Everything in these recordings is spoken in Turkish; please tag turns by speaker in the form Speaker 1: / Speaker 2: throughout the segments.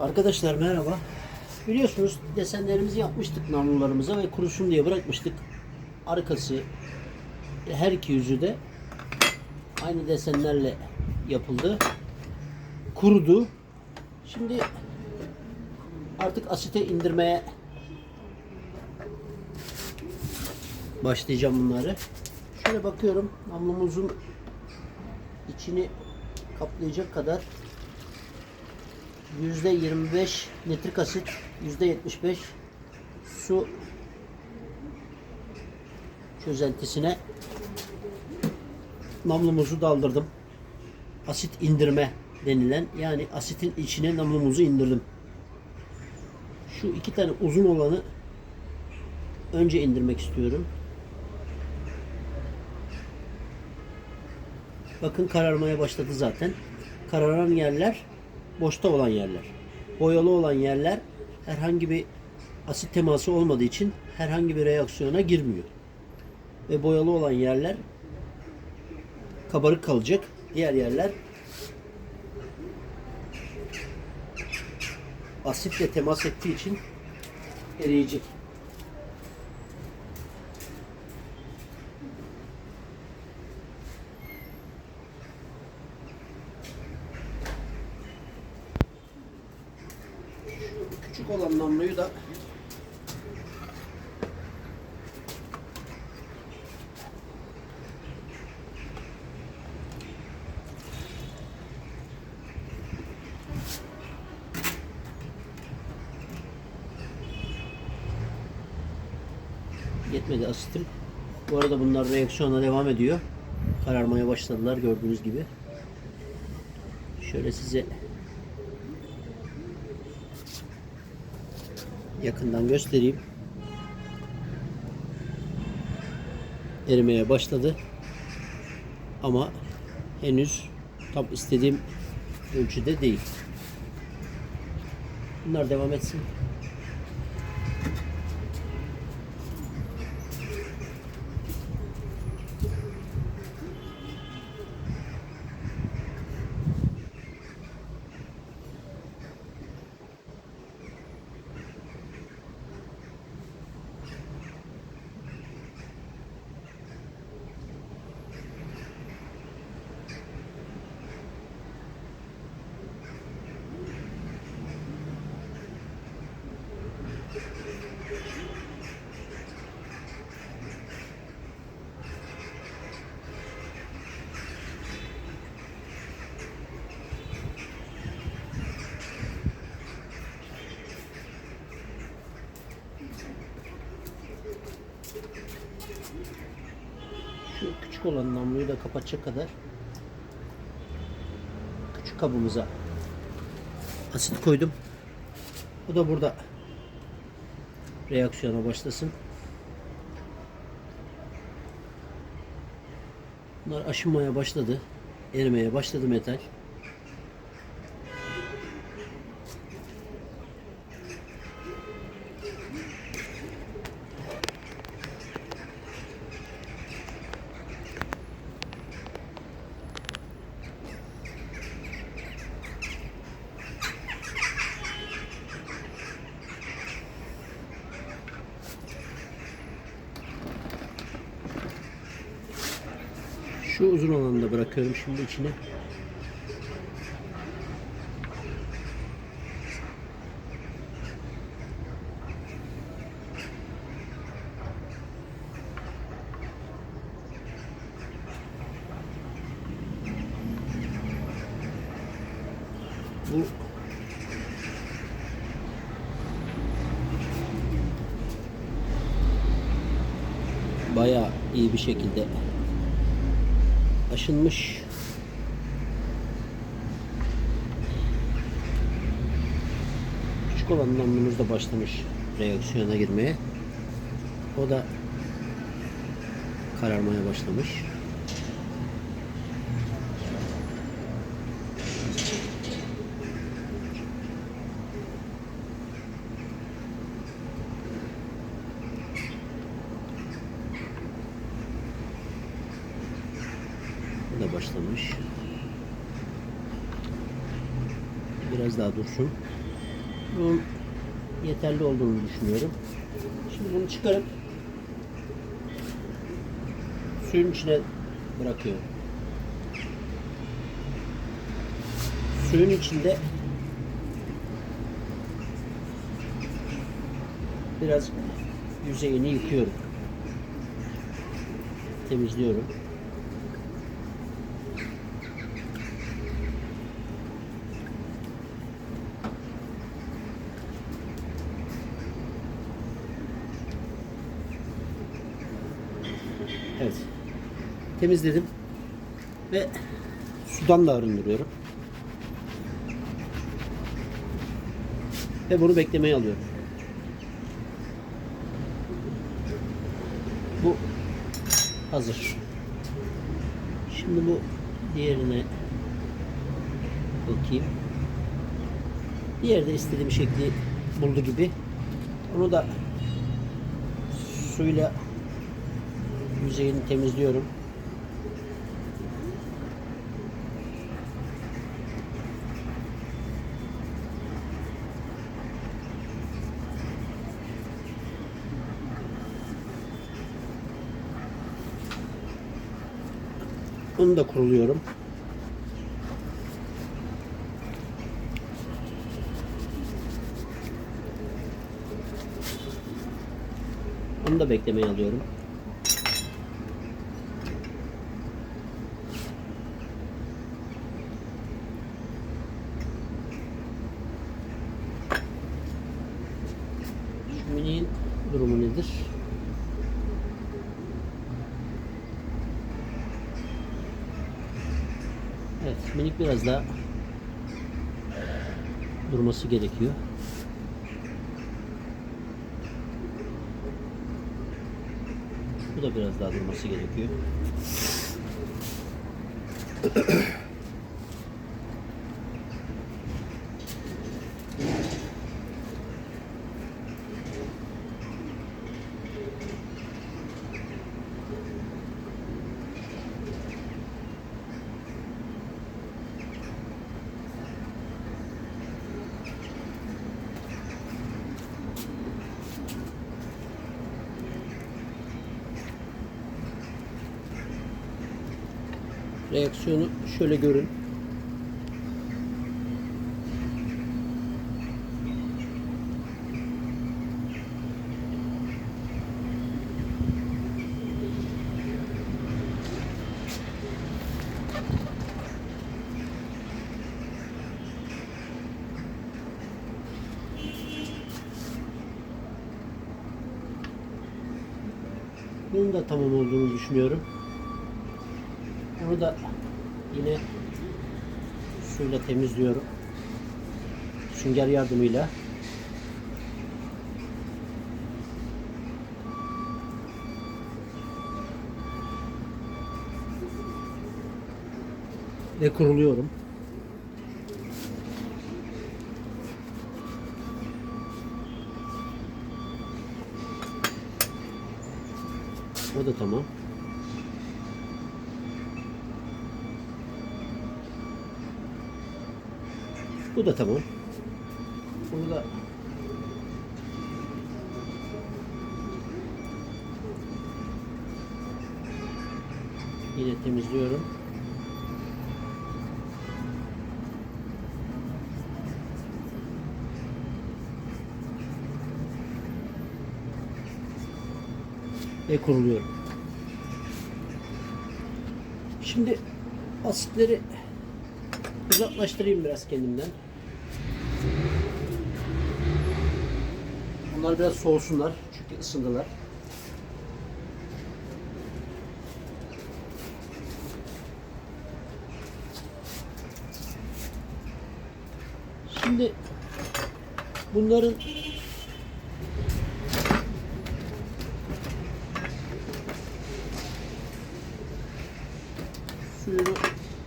Speaker 1: Arkadaşlar merhaba. Biliyorsunuz desenlerimizi yapmıştık namlularımıza ve kurusun diye bırakmıştık. Arkası her iki yüzü de aynı desenlerle yapıldı. Kurudu. Şimdi artık asite indirmeye başlayacağım bunları. Şöyle bakıyorum namlumuzun içini kaplayacak kadar %25 nitrik asit, %75 su çözeltisine namlumuzu daldırdım. Asit indirme denilen yani asitin içine namlumuzu indirdim. Şu iki tane uzun olanı önce indirmek istiyorum. Bakın kararmaya başladı zaten. Kararan yerler boşta olan yerler. Boyalı olan yerler herhangi bir asit teması olmadığı için herhangi bir reaksiyona girmiyor. Ve boyalı olan yerler kabarık kalacak. Diğer yerler asitle temas ettiği için eriyecek. Küçük olan namluyu da yetmedi asitim. Bu arada bunlar reaksiyona devam ediyor. Kararmaya başladılar gördüğünüz gibi. Şöyle size yakından göstereyim. Erimeye başladı. Ama henüz tam istediğim ölçüde değil. Bunlar devam etsin. Şu küçük olan namluyu da kapatacak kadar küçük kabımıza asit koydum. Bu da burada reaksiyona başlasın. Bunlar aşınmaya başladı. Erimeye başladı metal. Şu uzun olanı da bırakıyorum şimdi içine. Bu bayağı iyi bir şekilde aşınmış. Küçük olan namlumuz da başlamış reaksiyona girmeye. O da kararmaya başlamış. Başlamış. Biraz daha dursun. Bunun yeterli olduğunu düşünüyorum. Şimdi bunu çıkarıp suyun içine bırakıyorum. Suyun içinde biraz yüzeyini yıkıyorum. Temizliyorum. Evet. Temizledim. Ve sudan da arındırıyorum. Ve bunu beklemeye alıyorum. Bu hazır. Şimdi bu diğerine bakayım. Diğeri de istediğim şekli buldu gibi. Onu da suyla yüzeyini temizliyorum. Onu da kuruluyorum. Onu da beklemeye alıyorum. Şu durumu nedir? Evet, minik biraz daha durması gerekiyor. Bu da biraz daha durması gerekiyor. Reaksiyonu şöyle görün. Bunun da tamam olduğunu düşünüyorum. Onu da yine suyla temizliyorum. Sünger yardımıyla. Ve kuruluyorum. O da tamam. Bu da tamam. Bunu da yine temizliyorum. Ve kuruluyorum. Şimdi asitleri uzaklaştırayım biraz kendimden. Onlar biraz soğusunlar çünkü ısındılar. Şimdi bunların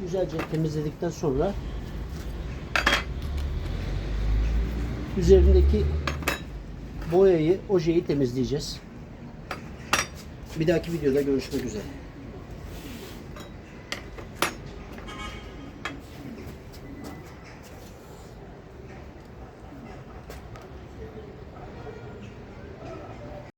Speaker 1: güzelce temizledikten sonra üzerindeki boyayı, ojeyi temizleyeceğiz. Bir dahaki videoda görüşmek üzere.